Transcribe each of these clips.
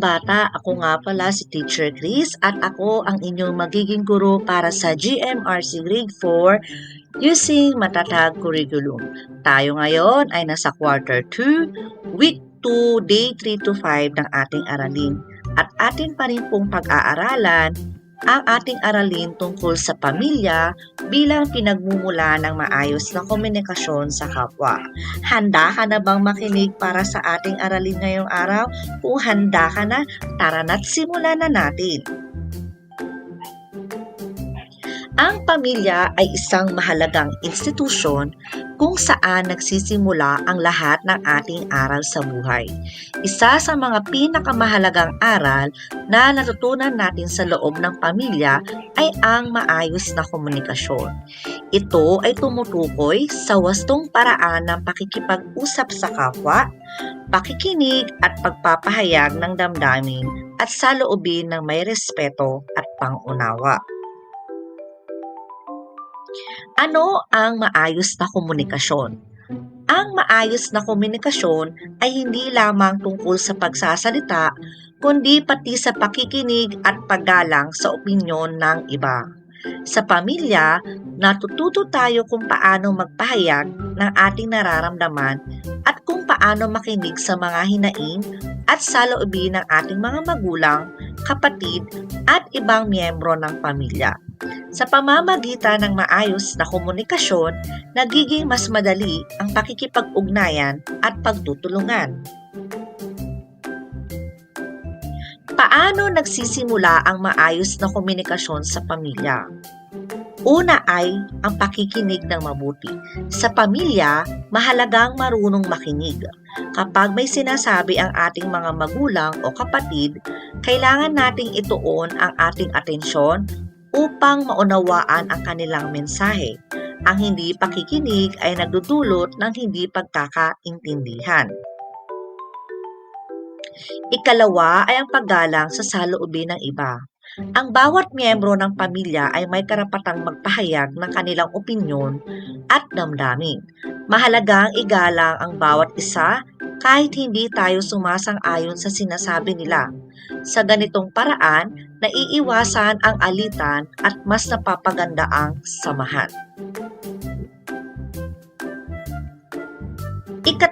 Bata? Ako nga pala si Teacher Chris at ako ang inyong magiging guro para sa GMRC Grade 4 using Matatag Curriculum. Tayo ngayon ay nasa Quarter 2, Week 2, Day 3 to 5 ng ating aralin. At atin pa rin pong pag-aaralan ang ating aralin tungkol sa pamilya bilang pinagmumula ng maayos na komunikasyon sa kapwa. Handa ka na bang makinig para sa ating aralin ngayong araw? Kung handa ka na, tara na't simulan na natin. Ang pamilya ay isang mahalagang institusyon kung saan nagsisimula ang lahat ng ating aral sa buhay. Isa sa mga pinakamahalagang aral na natutunan natin sa loob ng pamilya ay ang maayos na komunikasyon. Ito ay tumutukoy sa wastong paraan ng pakikipag-usap sa kapwa, pakikinig at pagpapahayag ng damdamin at sa loobin ng may respeto at pangunawa. Ano ang maayos na komunikasyon? Ang maayos na komunikasyon ay hindi lamang tungkol sa pagsasalita, kundi pati sa pakikinig at paggalang sa opinyon ng iba. Sa pamilya, natututo tayo kung paano magpahayag ng ating nararamdaman at kung paano makinig sa mga hinaing at saloobin ng ating mga magulang, kapatid at ibang miyembro ng pamilya. Sa pamamagitan ng maayos na komunikasyon, nagiging mas madali ang pakikipag-ugnayan at pagtutulungan. Paano nagsisimula ang maayos na komunikasyon sa pamilya? Una ay ang pakikinig ng mabuti. Sa pamilya, mahalagang marunong makinig. Kapag may sinasabi ang ating mga magulang o kapatid, kailangan nating ituon ang ating atensyon upang maunawaan ang kanilang mensahe. Ang hindi pakikinig ay nagdudulot ng hindi pagkakaintindihan. Ikalawa ay ang paggalang sa saloobin ng iba. Ang bawat miyembro ng pamilya ay may karapatang magpahayag ng kanilang opinyon at damdamin. Mahalagang igalang ang bawat isa kahit hindi tayo sumasang-ayon sa sinasabi nila. Sa ganitong paraan, naiiwasan ang alitan at mas napapaganda ang samahan.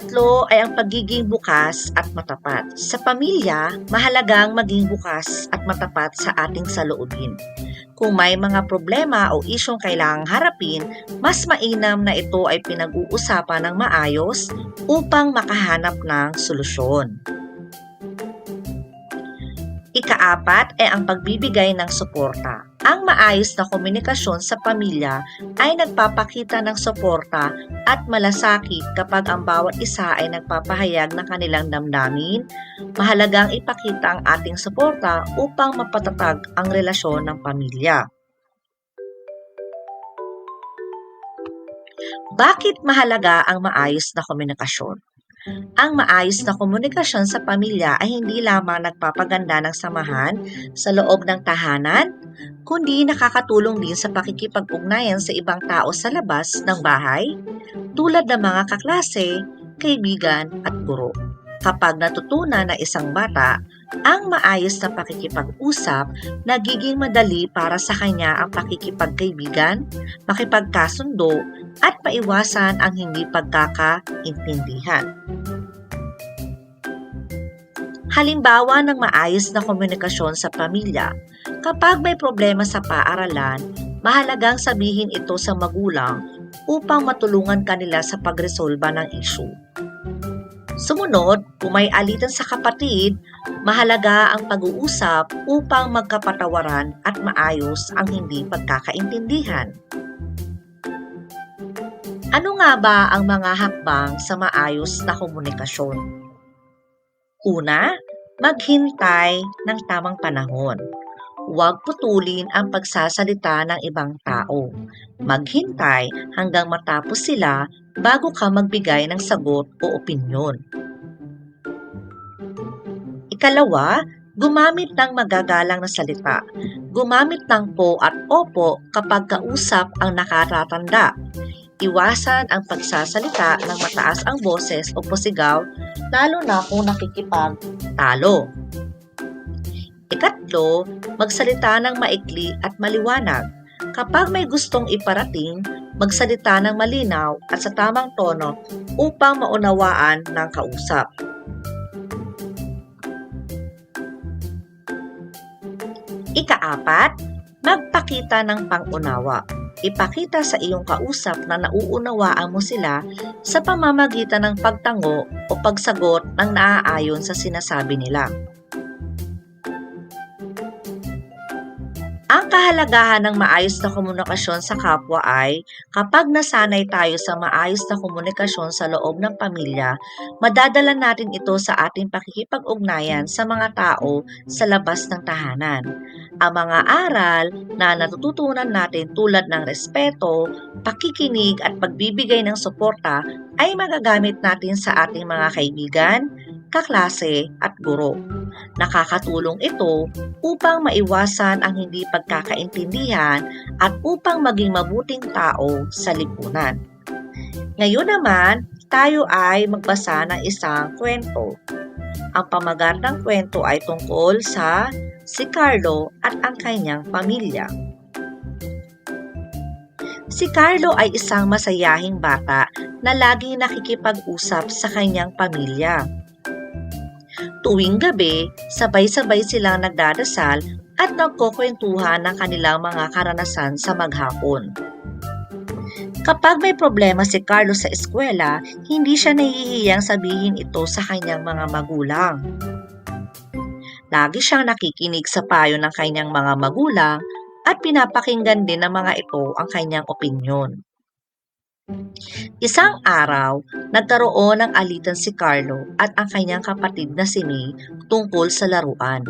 Ikatlo ay ang pagiging bukas at matapat. Sa pamilya, mahalagang maging bukas at matapat sa ating saloobin. Kung may mga problema o isyong kailangang harapin, mas mainam na ito ay pinag-uusapan ng maayos upang makahanap ng solusyon. Ikaapat ay ang pagbibigay ng suporta. Ang maayos na komunikasyon sa pamilya ay nagpapakita ng suporta at malasakit kapag ang bawat isa ay nagpapahayag ng kanilang damdamin. Mahalagang ipakita ang ating suporta upang mapatatag ang relasyon ng pamilya. Bakit mahalaga ang maayos na komunikasyon? Ang maayos na komunikasyon sa pamilya ay hindi lamang nagpapaganda ng samahan sa loob ng tahanan, kundi nakakatulong din sa pakikipag-ugnayan sa ibang tao sa labas ng bahay, tulad ng mga kaklase, kaibigan at guro. Kapag natutunan ng isang bata ang maayos na pakikipag-usap, nagiging madali para sa kanya ang pakikipagkaibigan, makipagkasundo, at maiwasan ang hindi pagkakaintindihan. Halimbawa ng maayos na komunikasyon sa pamilya, kapag may problema sa paaralan, mahalagang sabihin ito sa magulang upang matulungan kanila sa pagresolba ng issue. Sumunod, kung may alitan sa kapatid, mahalaga ang pag-uusap upang magkapatawaran at maayos ang hindi pagkakaintindihan. Ano nga ba ang mga hakbang sa maayos na komunikasyon? Una, maghintay ng tamang panahon. Huwag putulin ang pagsasalita ng ibang tao. Maghintay hanggang matapos sila bago ka magbigay ng sagot o opinyon. Ikalawa, gumamit ng magagalang na salita. Gumamit ng po at opo kapag kausap ang nakatatanda. Iwasan ang pagsasalita ng mataas ang boses o posigaw lalo na kung nakikipagtalo. Ikatlo, magsalita ng maikli at maliwanag. Kapag may gustong iparating, magsalita ng malinaw at sa tamang tono upang maunawaan ng kausap. Ikaapat, magpakita ng pangunawa. Ipakita sa iyong kausap na nauunawaan mo sila sa pamamagitan ng pagtango o pagsagot ng naaayon sa sinasabi nila. Ang kahalagahan ng maayos na komunikasyon sa kapwa ay kapag nasanay tayo sa maayos na komunikasyon sa loob ng pamilya, madadala natin ito sa ating pakikipag-ugnayan sa mga tao sa labas ng tahanan. Ang mga aral na natututunan natin tulad ng respeto, pakikinig at pagbibigay ng suporta ay magagamit natin sa ating mga kaibigan, kaklase at guro. Nakakatulong ito upang maiwasan ang hindi pagkakaintindihan at upang maging mabuting tao sa lipunan. Ngayon naman, tayo ay magbasa ng isang kwento. Ang pamagat ng kwento ay tungkol sa si Carlo at ang kanyang pamilya. Si Carlo ay isang masayahing bata na laging nakikipag-usap sa kanyang pamilya. Tuwing gabi, sabay-sabay silang nagdadasal at nagkukwentuhan ng kanilang mga karanasan sa maghapon. Kapag may problema si Carlos sa eskwela, hindi siya nahihiyang sabihin ito sa kanyang mga magulang. Lagi siyang nakikinig sa payo ng kanyang mga magulang at pinapakinggan din ng mga ito ang kanyang opinyon. Isang araw, nagkaroon ng alitan si Carlo at ang kanyang kapatid na si May tungkol sa laruan.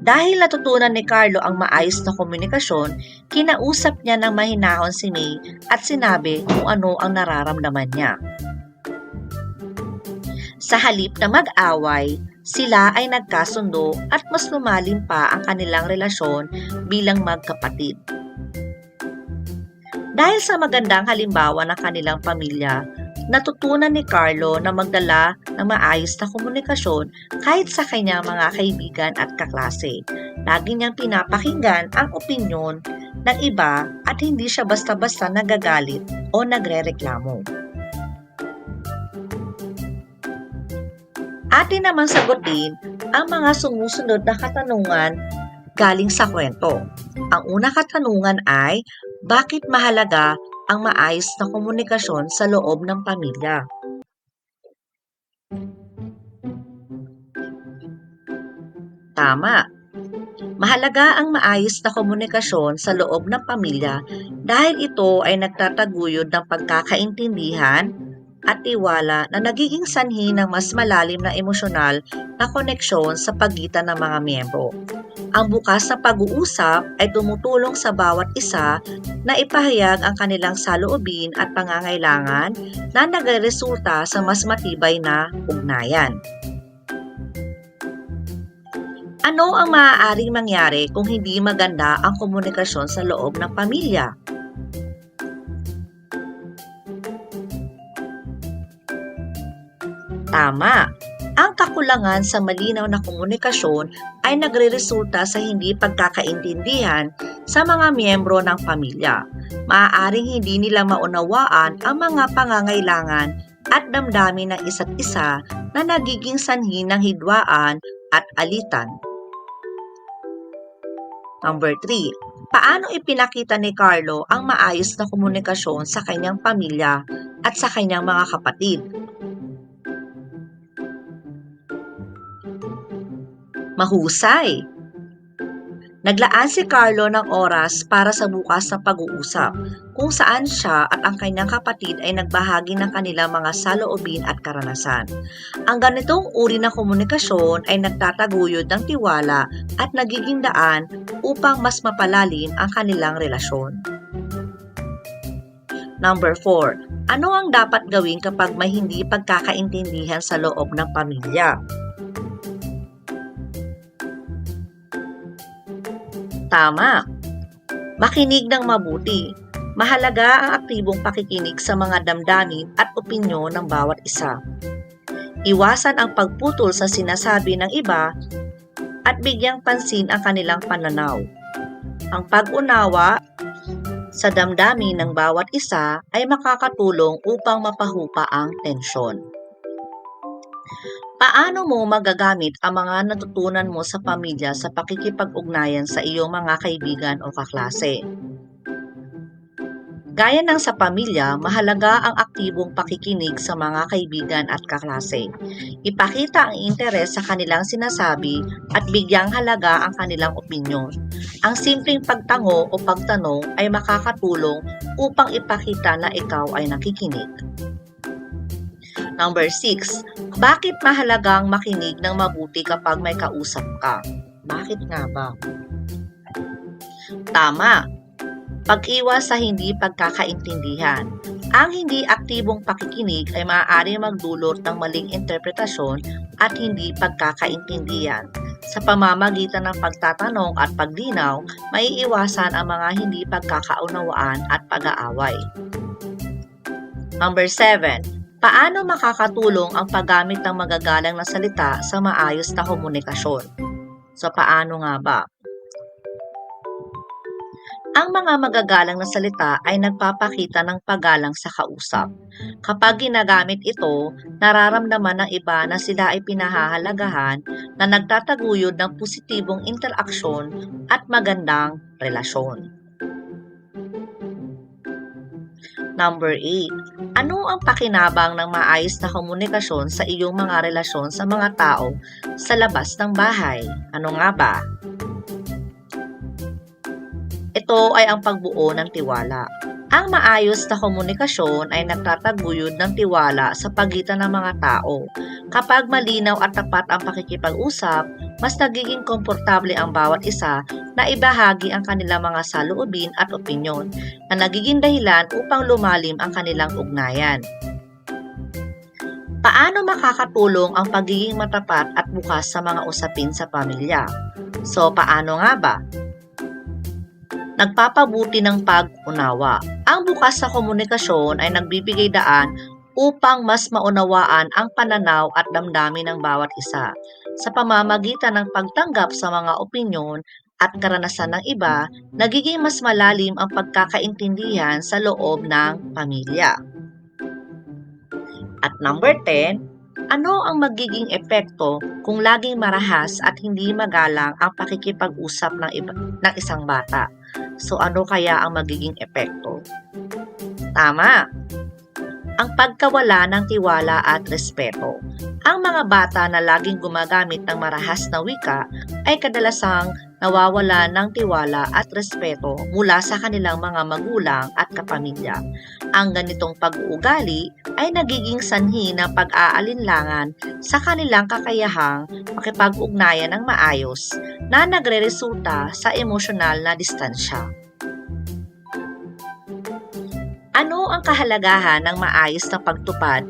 Dahil natutunan ni Carlo ang maayos na komunikasyon, kinausap niya ng mahinahon si May at sinabi kung ano ang nararamdaman niya. Sa halip na mag-away, sila ay nagkasundo at mas lumalim pa ang kanilang relasyon bilang magkapatid. Dahil sa magandang halimbawa ng kanilang pamilya, natutunan ni Carlo na magdala ng maayos na komunikasyon kahit sa kanyang mga kaibigan at kaklase. Lagi niyang pinapakinggan ang opinyon ng iba at hindi siya basta-basta nagagalit o nagrereklamo. Atin namang sagutin ang mga sumusunod na katanungan galing sa kwento. Ang una katanungan ay, bakit mahalaga ang maayos na komunikasyon sa loob ng pamilya? Tama. Mahalaga ang maayos na komunikasyon sa loob ng pamilya dahil ito ay nagtataguyod ng pagkakaintindihan at tiwala na nagiging sanhi ng mas malalim na emosyonal na koneksyon sa pagitan ng mga miyembro. Ang bukas na pag-uusap ay tumutulong sa bawat isa na ipahayag ang kanilang saloobin at pangangailangan na nagresulta sa mas matibay na ugnayan. Ano ang maaaring mangyari kung hindi maganda ang komunikasyon sa loob ng pamilya? Tama. Ang kakulangan sa malinaw na komunikasyon ay nagreresulta sa hindi pagkakaintindihan sa mga miyembro ng pamilya. Maaaring hindi nila maunawaan ang mga pangangailangan at damdamin ng isa't isa na nagiging sanhi ng hidwaan at alitan. Number 3. Paano ipinakita ni Carlo ang maayos na komunikasyon sa kanyang pamilya at sa kanyang mga kapatid? Mahusay! Naglaan si Carlo ng oras para sa bukas na pag-uusap kung saan siya at ang kanyang kapatid ay nagbahagi ng kanilang mga saloobin at karanasan. Ang ganitong uri ng komunikasyon ay nagtataguyod ng tiwala at nagiging daan upang mas mapalalim ang kanilang relasyon. Number 4. Ano ang dapat gawin kapag may hindi pagkakaintindihan sa loob ng pamilya? Tama. Makinig ng mabuti. Mahalaga ang aktibong pakikinig sa mga damdamin at opinyon ng bawat isa. Iwasan ang pagputol sa sinasabi ng iba at bigyang pansin ang kanilang pananaw. Ang pag-unawa sa damdamin ng bawat isa ay makakatulong upang mapahupa ang tensyon. Paano mo magagamit ang mga natutunan mo sa pamilya sa pakikipag-ugnayan sa iyong mga kaibigan o kaklase? Gaya ng sa pamilya, mahalaga ang aktibong pakikinig sa mga kaibigan at kaklase. Ipakita ang interes sa kanilang sinasabi at bigyang halaga ang kanilang opinyon. Ang simpleng pagtango o pagtanong ay makakatulong upang ipakita na ikaw ay nakikinig. Number 6. Bakit mahalagang makinig ng mabuti kapag may kausap ka? Bakit nga ba? Tama. Pag-iwas sa hindi pagkakaintindihan. Ang hindi aktibong pakikinig ay maaari magdulot ng maling interpretasyon at hindi pagkakaintindihan. Sa pamamagitan ng pagtatanong at paglinaw, maiiwasan ang mga hindi pagkakaunawaan at pag-aaway. Number 7. Paano makakatulong ang paggamit ng magagalang na salita sa maayos na komunikasyon? So, paano nga ba? Ang mga magagalang na salita ay nagpapakita ng paggalang sa kausap. Kapag ginagamit ito, nararamdaman ng iba na sila ay pinahahalagahan na nagtataguyod ng positibong interaksyon at magandang relasyon. Number 8. Ano ang pakinabang ng maayos na komunikasyon sa iyong mga relasyon sa mga tao sa labas ng bahay? Ano nga ba? Ito ay ang pagbuo ng tiwala. Ang maayos na komunikasyon ay nagtataguyod ng tiwala sa pagitan ng mga tao. Kapag malinaw at tapat ang pakikipag-usap, mas nagiging komportable ang bawat isa na ibahagi ang kanilang mga saloobin at opinyon na nagiging dahilan upang lumalim ang kanilang ugnayan. Paano makakatulong ang pagiging matapat at bukas sa mga usapin sa pamilya? So, paano nga ba? Nagpapabuti ng pag-unawa. Ang bukas sa komunikasyon ay nagbibigay daan upang mas maunawaan ang pananaw at damdamin ng bawat isa. Sa pamamagitan ng pagtanggap sa mga opinyon at karanasan ng iba, nagiging mas malalim ang pagkakaintindihan sa loob ng pamilya. At number 10, ano ang magiging epekto kung laging marahas at hindi magalang ang pakikipag-usap ng, iba, ng isang bata? So ano kaya ang magiging epekto? Tama! Ang pagkawala ng tiwala at respeto. Ang mga bata na laging gumagamit ng marahas na wika ay kadalasang nawawala ng tiwala at respeto mula sa kanilang mga magulang at kapamilya. Ang ganitong pag-uugali ay nagiging sanhi ng pag-aalinlangan sa kanilang kakayahang makipag-ugnayan ng maayos na nagre-resulta sa emosyonal na distansya. Ano ang kahalagahan ng maayos na pagtupad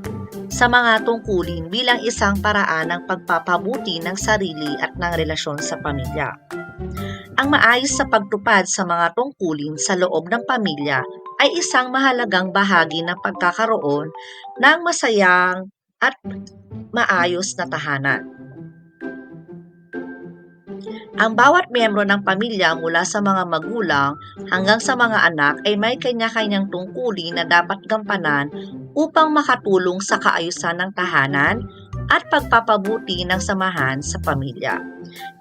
sa mga tungkulin bilang isang paraan ng pagpapabuti ng sarili at ng relasyon sa pamilya? Ang maayos sa pagtupad sa mga tungkulin sa loob ng pamilya ay isang mahalagang bahagi ng pagkakaroon ng masayang at maayos na tahanan. Ang bawat miyembro ng pamilya mula sa mga magulang hanggang sa mga anak ay may kanya-kanyang tungkulin na dapat gampanan upang makatulong sa kaayusan ng tahanan at pagpapabuti ng samahan sa pamilya.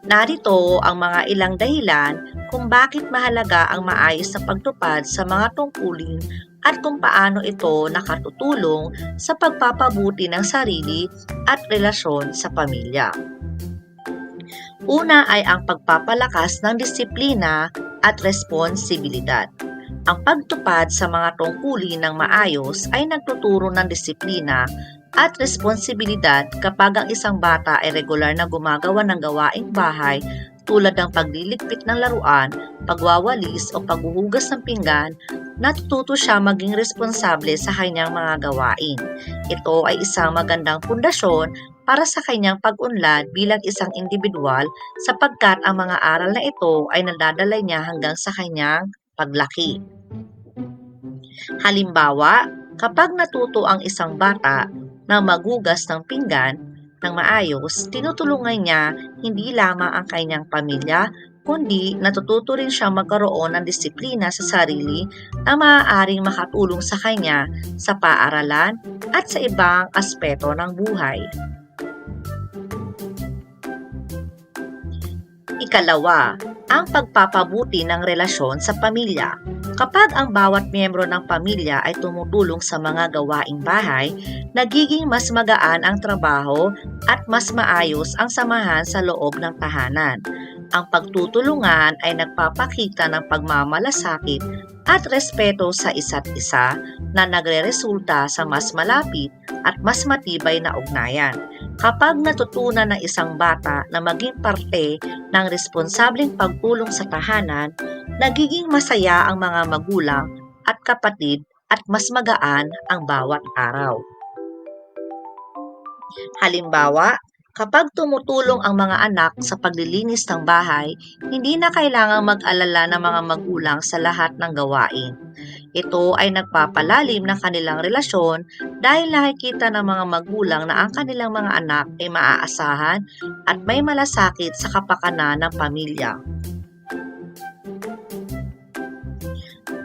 Narito ang mga ilang dahilan kung bakit mahalaga ang maayos na pagtupad sa mga tungkulin at kung paano ito nakatutulong sa pagpapabuti ng sarili at relasyon sa pamilya. Una ay ang pagpapalakas ng disiplina at responsibilidad. Ang pagtupad sa mga tungkulin ng maayos ay nagtuturo ng disiplina at responsibilidad kapag ang isang bata ay regular na gumagawa ng gawaing bahay tulad ng pagliligpit ng laruan, pagwawalis o paghuhugas ng pinggan, natututo siya maging responsable sa kanyang mga gawain. Ito ay isang magandang pundasyon para sa kanyang pag-unlad bilang isang individual sapagkat ang mga aral na ito ay nadadala niya hanggang sa kanyang paglaki. Halimbawa, kapag natuto ang isang bata na magugas ng pinggan ng maayos, tinutulungan niya hindi lamang ang kanyang pamilya, kundi natututo rin siya magkaroon ng disiplina sa sarili na maaaring makatulong sa kanya sa paaralan at sa ibang aspeto ng buhay. Ikalawa, ang pagpapabuti ng relasyon sa pamilya. Kapag ang bawat miyembro ng pamilya ay tumutulong sa mga gawaing bahay, nagiging mas magaan ang trabaho at mas maayos ang samahan sa loob ng tahanan. Ang pagtutulungan ay nagpapakita ng pagmamalasakit at respeto sa isa't isa na nagreresulta sa mas malapit at mas matibay na ugnayan. Kapag natutunan ng isang bata na maging parte ng responsableng pagtulong sa tahanan, nagiging masaya ang mga magulang at kapatid at mas magaan ang bawat araw. Halimbawa, kapag tumutulong ang mga anak sa paglilinis ng bahay, hindi na kailangang mag-alala ng mga magulang sa lahat ng gawain. Ito ay nagpapalalim ng kanilang relasyon dahil nakikita ng mga magulang na ang kanilang mga anak ay maaasahan at may malasakit sa kapakanan ng pamilya.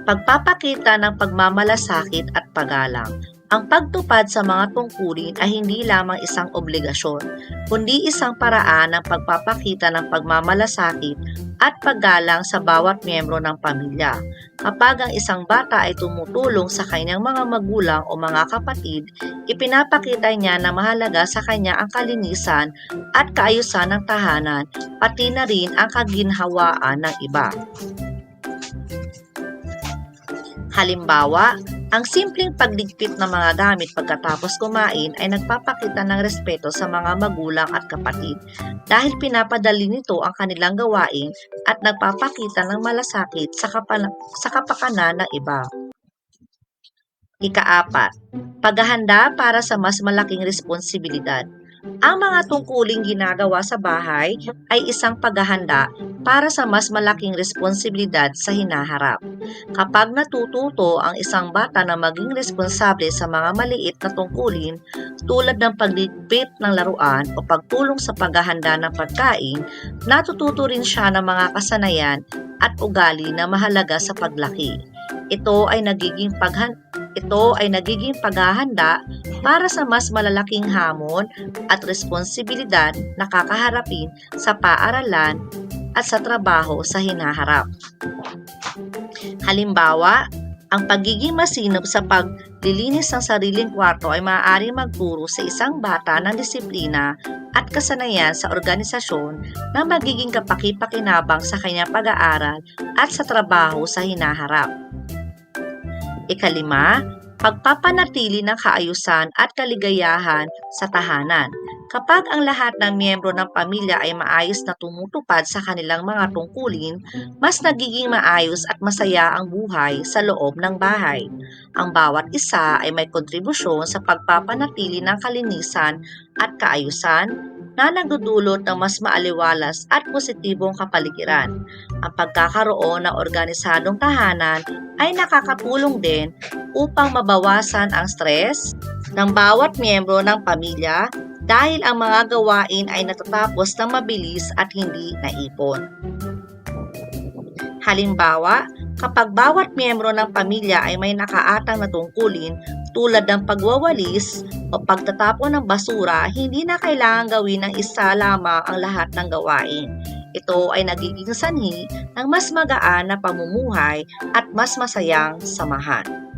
Pagpapakita ng pagmamalasakit at paggalang. Ang pagtupad sa mga tungkulin ay hindi lamang isang obligasyon, kundi isang paraan ng pagpapakita ng pagmamalasakit at paggalang sa bawat miyembro ng pamilya. Kapag ang isang bata ay tumutulong sa kanyang mga magulang o mga kapatid, ipinapakita niya na mahalaga sa kanya ang kalinisan at kaayusan ng tahanan, pati na rin ang kaginhawaan ng iba. Halimbawa, ang simpleng pagligpit ng mga gamit pagkatapos kumain ay nagpapakita ng respeto sa mga magulang at kapatid dahil pinapadali nito ang kanilang gawain at nagpapakita ng malasakit sa, kapala- sa kapakanan ng iba. Ikaapat, paghahanda para sa mas malaking responsibilidad. Ang mga tungkuling ginagawa sa bahay ay isang paghahanda para sa mas malaking responsibilidad sa hinaharap. Kapag natututo ang isang bata na maging responsable sa mga maliit na tungkulin tulad ng pagligpit ng laruan o pagtulong sa paghahanda ng pagkain, natututo rin siya ng mga kasanayan at ugali na mahalaga sa paglaki. Ito ay nagiging paghan ito ay nagiging paghahanda para sa mas malalaking hamon at responsibilidad na kakaharapin sa paaralan at sa trabaho sa hinaharap. Halimbawa, ang pagiging masinop sa paglilinis ng sariling kwarto ay maaaring magturo sa isang bata ng disiplina at kasanayan sa organisasyon na magiging kapaki-pakinabang sa kanyang pag-aaral at sa trabaho sa hinaharap. Ikalima, pagpapanatili ng kaayusan at kaligayahan sa tahanan. Kapag ang lahat ng miyembro ng pamilya ay maayos na tumutupad sa kanilang mga tungkulin, mas nagiging maayos at masaya ang buhay sa loob ng bahay. Ang bawat isa ay may kontribusyon sa pagpapanatili ng kalinisan at kaayusan na nagdudulot ng mas maaliwalas at positibong kapaligiran. Ang pagkakaroon ng organisadong tahanan ay nakakatulong din upang mabawasan ang stress ng bawat miyembro ng pamilya dahil ang mga gawain ay natatapos ng mabilis at hindi naipon. Halimbawa, kapag bawat miyembro ng pamilya ay may nakaatang na tungkulin tulad ng pagwawalis pagtatapon ng basura, hindi na kailangan gawin ng isa lamang ang lahat ng gawain. Ito ay nagiging sanhi ng mas magaan na pamumuhay at mas masayang samahan.